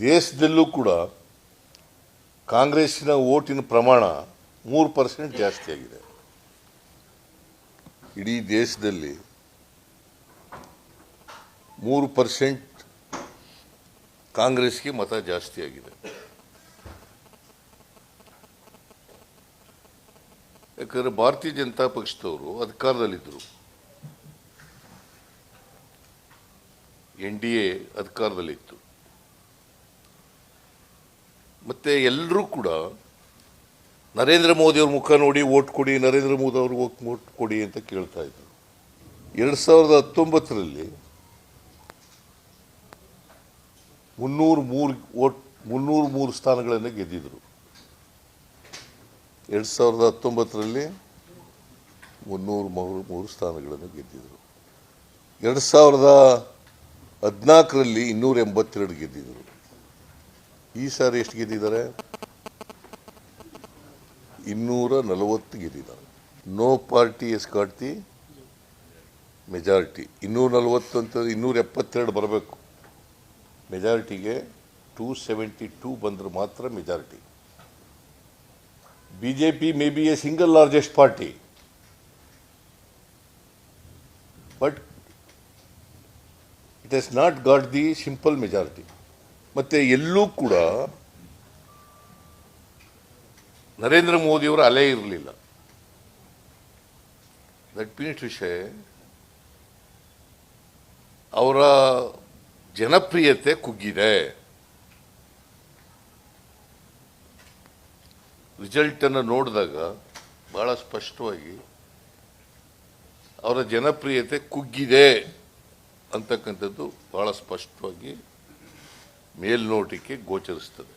ದೇಶದಲ್ಲೂ ಕೂಡ ಕಾಂಗ್ರೆಸ್ಸಿನ ಓಟಿನ ಪ್ರಮಾಣ ಮೂರು ಪರ್ಸೆಂಟ್ ಜಾಸ್ತಿ ಆಗಿದೆ. ಇಡೀ ದೇಶದಲ್ಲಿ ಮೂರು ಪರ್ಸೆಂಟ್ ಕಾಂಗ್ರೆಸ್ಗೆ ಮತ ಜಾಸ್ತಿ ಆಗಿದೆ. ಯಾಕಂದರೆ ಭಾರತೀಯ ಜನತಾ ಪಕ್ಷದವರು ಅಧಿಕಾರದಲ್ಲಿದ್ದರು. ಎನ್ ಡಿ ಎ ಅಧಿಕಾರದಲ್ಲಿತ್ತು. ಮತ್ತೆ ಎಲ್ಲರೂ ಕೂಡ ನರೇಂದ್ರ ಮೋದಿ ಅವ್ರ ಮುಖ ನೋಡಿ ಓಟ್ ಕೊಡಿ, ನರೇಂದ್ರ ಮೋದಿ ಅವ್ರಿಗೆ ಓಟ್ ಕೊಡಿ ಅಂತ ಕೇಳ್ತಾ ಇದ್ರು. ಎರಡು ಸಾವಿರದ ಹತ್ತೊಂಬತ್ತರಲ್ಲಿ ಮುನ್ನೂರು ಮೂರು ಓಟ್ ಮುನ್ನೂರು ಮೂರು ಸ್ಥಾನಗಳನ್ನು ಗೆದ್ದಿದ್ರು. ಎರಡು ಸಾವಿರದ ಹತ್ತೊಂಬತ್ತರಲ್ಲಿ ಮುನ್ನೂರು ಮೂರು ಮೂರು ಸ್ಥಾನಗಳನ್ನು ಗೆದ್ದಿದ್ರು. ಎರಡು ಸಾವಿರದ ಹದಿನಾಲ್ಕರಲ್ಲಿ ಇನ್ನೂರ ಎಂಬತ್ತೆರಡು ಗೆದ್ದಿದ್ರು. ಈ ಸಾರಿ ಎಷ್ಟು ಗೆದ್ದಿದ್ದಾರೆ? ಇನ್ನೂರ ನಲವತ್ತು ಗೆದ್ದಿದ್ದಾರೆ. No party is got the majority ಇನ್ನೂರ ನಲವತ್ತು ಅಂತ ಇನ್ನೂರ ಎಪ್ಪತ್ತೆರಡು ಬರಬೇಕು. ಮೆಜಾರಿಟಿಗೆ ಟೂ ಸೆವೆಂಟಿ ಟೂ ಬಂದರೆ ಮಾತ್ರ majority B J P may be a single largest party but it is not got the simple majority ಮತ್ತೆ ಎಲ್ಲೂ ಕೂಡ ನರೇಂದ್ರ ಮೋದಿಯವರ ಅಲೆ ಇರಲಿಲ್ಲ. ದಟ್ ಮೀನ್ಸ್ ವಿಷಯ ಅವರ ಜನಪ್ರಿಯತೆ ಕುಗ್ಗಿದೆ. ರಿಸಲ್ಟನ್ನು ನೋಡಿದಾಗ ಬಹಳ ಸ್ಪಷ್ಟವಾಗಿ ಅವರ ಜನಪ್ರಿಯತೆ ಕುಗ್ಗಿದೆ ಅಂತಕ್ಕಂಥದ್ದು ಬಹಳ ಸ್ಪಷ್ಟವಾಗಿ ಮೇಲ್ನೋಟಕ್ಕೆ ಗೋಚರಿಸ್ತದೆ.